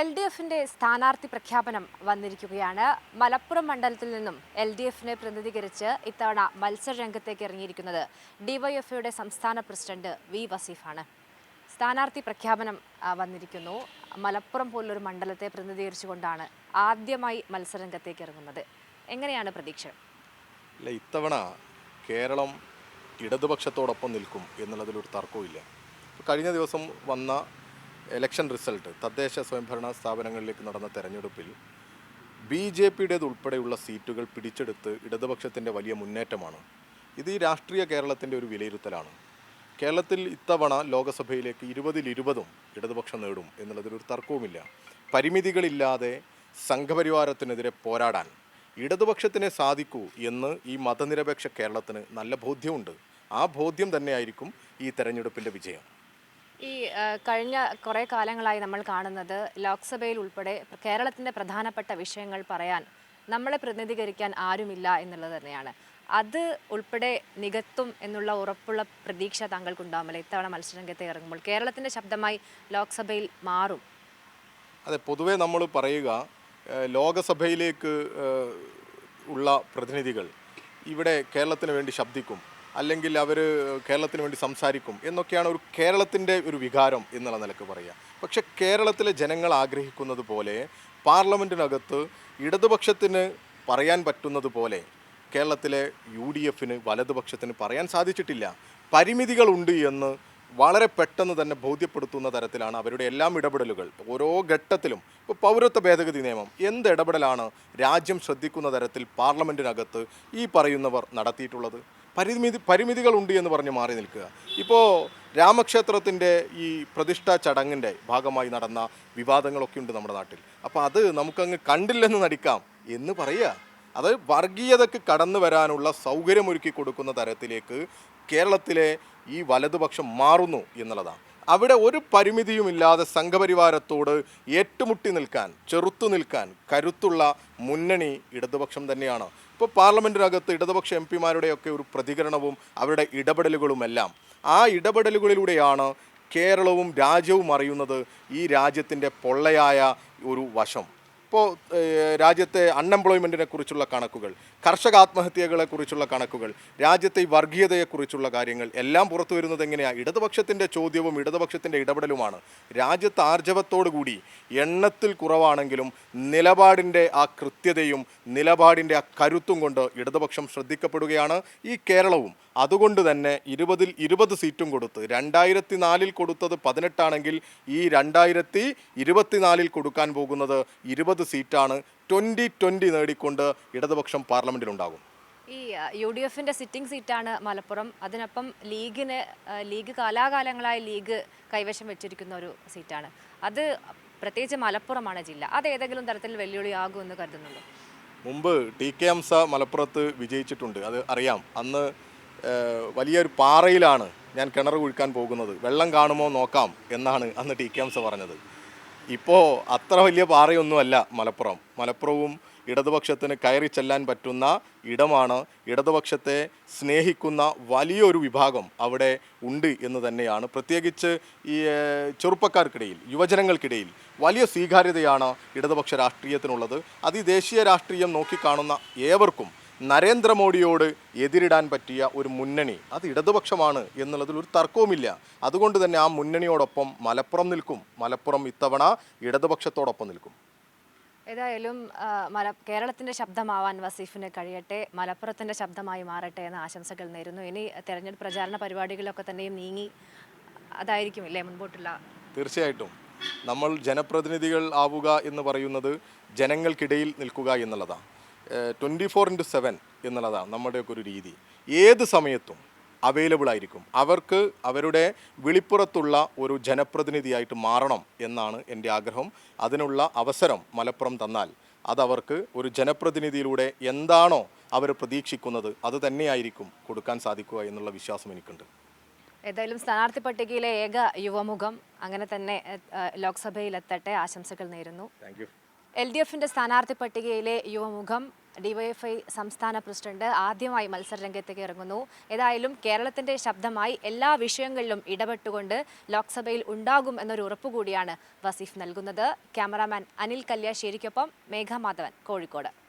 L D എഫിന്റെ സ്ഥാനാർത്ഥി പ്രഖ്യാപനം വന്നിരിക്കുകയാണ്. മലപ്പുറം മണ്ഡലത്തിൽ നിന്നും എൽ ഡി എഫിനെ പ്രതിനിധീകരിച്ച് ഇത്തവണ മത്സര രംഗത്തേക്ക് ഇറങ്ങിയിരിക്കുന്നത് ഡിവൈഎഫ്ഐയുടെ സംസ്ഥാന പ്രസിഡന്റ് വി വസീഫാണ്. സ്ഥാനാർത്ഥി പ്രഖ്യാപനം വന്നിരിക്കുന്നു. മലപ്പുറം പോലൊരു മണ്ഡലത്തെ പ്രതിനിധീകരിച്ചുകൊണ്ടാണ് ആദ്യമായി മത്സരരംഗത്തേക്ക് ഇറങ്ങുന്നത്. എങ്ങനെയാണ് പ്രതീക്ഷ? ഇത്തവണ കേരളം ഇടതുപക്ഷത്തോടൊപ്പം നിൽക്കും എന്നുള്ളതിലൊരു തർക്കവും കഴിഞ്ഞ ദിവസം വന്ന ഇലക്ഷൻ റിസൾട്ട് തദ്ദേശ സ്വയംഭരണ സ്ഥാപനങ്ങളിലേക്ക് നടന്ന തെരഞ്ഞെടുപ്പിൽ ബി ജെ പിയുടേത് ഉൾപ്പെടെയുള്ള സീറ്റുകൾ പിടിച്ചെടുത്ത് ഇടതുപക്ഷത്തിന്റെ വലിയ മുന്നേറ്റമാണ്. ഇത് ഈ രാഷ്ട്രീയ കേരളത്തിന്റെ ഒരു വിലയിരുത്തലാണ്. കേരളത്തിൽ ഇത്തവണ ലോകസഭയിലേക്ക് ഇരുപതിൽ ഇരുപതും ഇടതുപക്ഷം നേടും എന്നുള്ളതിലൊരു തർക്കവുമില്ല. പരിമിതികളില്ലാതെ സംഘപരിവാരത്തിനെതിരെ പോരാടാൻ ഇടതുപക്ഷത്തിനെ സാധിക്കൂ എന്ന് ഈ മതനിരപേക്ഷ കേരളത്തിന് നല്ല ബോധ്യമുണ്ട്. ആ ബോധ്യം തന്നെയായിരിക്കും ഈ തെരഞ്ഞെടുപ്പിന്റെ വിജയം. ഈ കഴിഞ്ഞ കുറേ കാലങ്ങളായി നമ്മൾ കാണുന്നത് ലോക്സഭയിൽ ഉൾപ്പെടെ കേരളത്തിന്റെ പ്രധാനപ്പെട്ട വിഷയങ്ങൾ പറയാൻ നമ്മളെ പ്രതിനിധീകരിക്കാൻ ആരുമില്ല എന്നുള്ളത് തന്നെയാണ്. അത് ഉൾപ്പെടെ നികത്തും എന്നുള്ള ഉറപ്പുള്ള പ്രതീക്ഷ താങ്കൾക്കുണ്ടാവുമല്ലോ ഇത്തവണ മത്സരരംഗത്ത് ഇറങ്ങുമ്പോൾ? കേരളത്തിന്റെ ശബ്ദമായി ലോക്സഭയിൽ മാറും. അതെ പൊതുവേ നമ്മൾ പറയുക ലോകസഭയിലേക്ക് ഉള്ള പ്രതിനിധികൾ ഇവിടെ കേരളത്തിന് വേണ്ടി ശബ്ദിക്കും. അല്ലെങ്കിൽ അവർ കേരളത്തിന് വേണ്ടി സംസാരിക്കും എന്നൊക്കെയാണ് ഒരു കേരളത്തിന്റെ ഒരു വികാരം എന്നുള്ള നിലയ്ക്ക് പറയുക. പക്ഷേ കേരളത്തിലെ ജനങ്ങൾ ആഗ്രഹിക്കുന്നത് പോലെ പാർലമെന്റിനകത്ത് ഇടതുപക്ഷത്തിന് പറയാൻ പറ്റുന്നത് പോലെ കേരളത്തിലെ യു ഡി എഫിന് വലതുപക്ഷത്തിന് പറയാൻ സാധിച്ചിട്ടില്ല. പരിമിതികളുണ്ട് എന്ന് വളരെ പെട്ടെന്ന് തന്നെ ബോധ്യപ്പെടുത്തുന്ന തരത്തിലാണ് അവരുടെ എല്ലാം ഇടപെടലുകൾ. ഓരോ ഘട്ടത്തിലും ഇപ്പോൾ പൗരത്വ ഭേദഗതി നിയമം എന്ത് ഇടപെടലാണ് രാജ്യം ശ്രദ്ധിക്കുന്ന തരത്തിൽ പാർലമെന്റിനകത്ത് ഈ പറയുന്നവർ നടത്തിയിട്ടുള്ളത്? പരിമിതി പരിമിതികളുണ്ട് എന്ന് പറഞ്ഞ് മാറി നിൽക്കുക. ഇപ്പോൾ രാമക്ഷേത്രത്തിന്റെ ഈ പ്രതിഷ്ഠാ ചടങ്ങിന്റെ ഭാഗമായി നടന്ന വിവാദങ്ങളൊക്കെ ഉണ്ട് നമ്മുടെ നാട്ടിൽ. അപ്പോൾ അത് നമുക്കങ്ങ് കണ്ടില്ലെന്ന് നടിക്കാം എന്ന് പറയുക. അത് വർഗീയതക്ക് കടന്നു വരാനുള്ള സൗകര്യമൊരുക്കി കൊടുക്കുന്ന തരത്തിലേക്ക് കേരളത്തിലെ ഈ വലതുപക്ഷം മാറുന്നു എന്നുള്ളതാണ്. അവിടെ ഒരു പരിമിതിയുമില്ലാതെ സംഘപരിവാരത്തോട് ഏറ്റുമുട്ടി നിൽക്കാൻ ചെറുത്തു നിൽക്കാൻ കരുത്തുള്ള മുന്നണി ഇടതുപക്ഷം തന്നെയാണ്. ഇപ്പോൾ പാർലമെന്റിനകത്ത് ഇടതുപക്ഷ എം പിമാരുടെയൊക്കെ ഒരു പ്രതികരണവും അവരുടെ ഇടപെടലുകളുമെല്ലാം ആ ഇടപെടലുകളിലൂടെയാണ് കേരളവും രാജ്യവും അറിയുന്നത് ഈ രാജ്യത്തിന്റെ പൊള്ളയായ ഒരു വശം. ഇപ്പോൾ രാജ്യത്തെ അൺഎംപ്ലോയ്മെന്റിനെ കുറിച്ചുള്ള കണക്കുകൾ കർഷക ആത്മഹത്യകളെ കുറിച്ചുള്ള കണക്കുകൾ രാജ്യത്തെ വർഗീയതയെക്കുറിച്ചുള്ള കാര്യങ്ങൾ എല്ലാം പുറത്തു വരുന്നത് എങ്ങനെയാണ് ഇടതുപക്ഷത്തിന്റെ ചോദ്യവും ഇടതുപക്ഷത്തിന്റെ ഇടപെടലുമാണ്. രാജ്യത്ത് ആർജവത്തോടുകൂടി എണ്ണത്തിൽ കുറവാണെങ്കിലും നിലപാടിന്റെ ആ കൃത്യതയും നിലപാടിന്റെ ആ കരുത്തും കൊണ്ട് ഇടതുപക്ഷം ശ്രദ്ധിക്കപ്പെടുകയാണ് ഈ കേരളവും. അതുകൊണ്ട് തന്നെ ഇരുപതിൽ ഇരുപത് സീറ്റും കൊടുത്ത് രണ്ടായിരത്തി നാലിൽ കൊടുത്തത് പതിനെട്ടാണെങ്കിൽ ഈ രണ്ടായിരത്തി ഇരുപത്തിനാലിൽ കൊടുക്കാൻ പോകുന്നത് ഇരുപത് സീറ്റാണ് ട്വന്റി ട്വന്റി നേടിക്കൊണ്ട് ഇടതുപക്ഷം പാർലമെന്റിലുണ്ടാകും ഈ യു ഡി എഫിന്റെ സിറ്റിംഗ് സീറ്റാണ് മലപ്പുറം. അതിനൊപ്പം ലീഗിന് ലീഗ് കാലാകാലങ്ങളായി ലീഗ് കൈവശം വെച്ചിരിക്കുന്ന ഒരു സീറ്റാണ്. അത് പ്രത്യേകിച്ച് മലപ്പുറമാണ് ജില്ല. അത് ഏതെങ്കിലും തരത്തിൽ വെല്ലുവിളിയാകുമെന്ന് കരുതുന്നുണ്ടോ? മുമ്പ് ടി കെ എംസ മലപ്പുറത്ത് വിജയിച്ചിട്ടുണ്ട്. അത് അറിയാം. അന്ന് വലിയൊരു പാറയിലാണ് ഞാൻ കിണർ കുഴിക്കാൻ പോകുന്നത്. വെള്ളം കാണുമോ നോക്കാം എന്നാണ് അന്ന് ടി കെ എംസ പറഞ്ഞത്. ഇപ്പോൾ അത്ര വലിയ പാറയൊന്നുമല്ല മലപ്പുറം. മലപ്പുറവും ഇടതുപക്ഷത്തിന് കയറി ചെല്ലാൻ പറ്റുന്ന ഇടമാണ്. ഇടതുപക്ഷത്തെ സ്നേഹിക്കുന്ന വലിയൊരു വിഭാഗം അവിടെ ഉണ്ട് എന്ന് തന്നെയാണ്. പ്രത്യേകിച്ച് ഈ ചെറുപ്പക്കാർക്കിടയിൽ യുവജനങ്ങൾക്കിടയിൽ വലിയ സ്വീകാര്യതയാണ് ഇടതുപക്ഷ രാഷ്ട്രീയത്തിനുള്ളത്. അത് ഈ ദേശീയ രാഷ്ട്രീയം നോക്കിക്കാണുന്ന ഏവർക്കും നരേന്ദ്രമോദിയോട് എതിരിടാൻ പറ്റിയ ഒരു മുന്നണി. അത് ഇടതുപക്ഷമാണ് എന്നുള്ളതിൽ ഒരു തർക്കവുമില്ല. അതുകൊണ്ട് തന്നെ ആ മുന്നണിയോടൊപ്പം മലപ്പുറം നിൽക്കും. മലപ്പുറം ഇത്തവണ ഇടതുപക്ഷത്തോടൊപ്പം നിൽക്കും. ഏതായാലും മല കേരളത്തിന്റെ ശബ്ദമാവാൻ വസീഫിന് കഴിയട്ടെ മലപ്പുറത്തിന്റെ ശബ്ദമായി മാറട്ടെ എന്ന ആശംസകൾ നേരുന്നു. ഇനി തെരഞ്ഞെടുപ്പ് പ്രചാരണ പരിപാടികളിലൊക്കെ തന്നെയും നീങ്ങി അതായിരിക്കും ഇല്ലേ മുൻപോട്ടുള്ള? തീർച്ചയായിട്ടും. നമ്മൾ ജനപ്രതിനിധികൾ ആവുക എന്ന് പറയുന്നത് ജനങ്ങൾക്കിടയിൽ നിൽക്കുക എന്നുള്ളതാണ്. ട്വന്റി ഫോർ ഇന്റു സെവൻ എന്നുള്ളതാണ് നമ്മുടെയൊക്കെ ഒരു രീതി. ഏത് സമയത്തും അവൈലബിൾ ആയിരിക്കും. അവർക്ക് അവരുടെ വിളിപ്പുറത്തുള്ള ഒരു ജനപ്രതിനിധിയായിട്ട് മാറണം എന്നാണ് എന്റെ ആഗ്രഹം. അതിനുള്ള അവസരം മലപ്പുറം തന്നാൽ അതവർക്ക് ഒരു ജനപ്രതിനിധിയിലൂടെ എന്താണോ അവർ പ്രതീക്ഷിക്കുന്നത് അത് തന്നെയായിരിക്കും കൊടുക്കാൻ സാധിക്കുക എന്നുള്ള വിശ്വാസം എനിക്കുണ്ട്. ഏതായാലും സ്ഥാനാർത്ഥി പട്ടികയിലെ ഏക യുവമുഖം അങ്ങനെ തന്നെ ലോക്സഭയിലെത്തട്ടെ ലോക്സഭയിൽ എത്തട്ടെ ആശംസകൾ നേരുന്നു. താങ്ക് എൽ ഡി എഫിന്റെ സ്ഥാനാർത്ഥി പട്ടികയിലെ യുവമുഖം ഡിവൈഎഫ്ഐ സംസ്ഥാന പ്രസിഡന്റ് ആദ്യമായി മത്സരരംഗത്തേക്ക് ഇറങ്ങുന്നു. ഏതായാലും കേരളത്തിന്റെ ശബ്ദമായി എല്ലാ വിഷയങ്ങളിലും ഇടപെട്ടുകൊണ്ട് ലോക്സഭയിൽ ഉണ്ടാകും എന്നൊരു ഉറപ്പ് കൂടിയാണ് വസീഫ് നൽകുന്നത്. ക്യാമറാമാൻ അനിൽ കല്യാശ്ശേരിക്കൊപ്പം മേഘ മാധവൻ കോഴിക്കോട്.